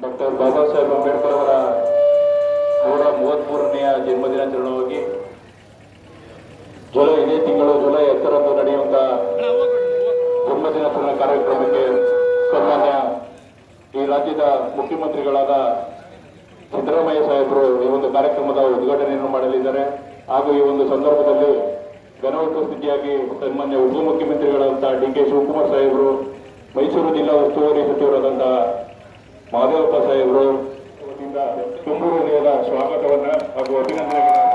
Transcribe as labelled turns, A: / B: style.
A: Doctor Baba Saheb Ambedkar ಅವರ ನೂರ ಮೂವತ್ಮೂರನೆಯ ಜನ್ಮದಿನಾಚರಣವಾಗಿ July ಇದೇ ತಿಂಗಳು ಜುಲೈ ಹತ್ತರಂದು ನಡೆಯುವಂತಹ ಜನ್ಮದಿನಾಚರಣೆ ಕಾರ್ಯಕ್ರಮಕ್ಕೆ ಸನ್ಮಾನ್ಯ ಈ ರಾಜ್ಯದ ಮುಖ್ಯಮಂತ್ರಿಗಳಾದ ಸಿದ್ದರಾಮಯ್ಯ ಸಾಹೇಬರು ಈ ಒಂದು ಕಾರ್ಯಕ್ರಮದ ಉದ್ಘಾಟನೆಯನ್ನು ಮಾಡಲಿದ್ದಾರೆ. ಹಾಗೂ ಈ ಒಂದು ಸಂದರ್ಭದಲ್ಲಿ ಘನ ಉಪಸ್ಥಿತಿಯಾಗಿ ಸನ್ಮಾನ್ಯ ಉಪಮುಖ್ಯಮಂತ್ರಿಗಳಾದಂತಹ ಡಿ ಕೆ ಶಿವಕುಮಾರ್ ಸಾಹೇಬರು, ಮೈಸೂರು ಜಿಲ್ಲಾ ಉಸ್ತುವಾರಿ ಸಚಿವರಾದಂತಹ ಮಹದೇವಪ್ಪ ಸಾಹೇಬರು ಹೃದಯದ ಸ್ವಾಗತವನ್ನ ಹಾಗೂ ಅಭಿನಂದನೆಗಳನ್ನ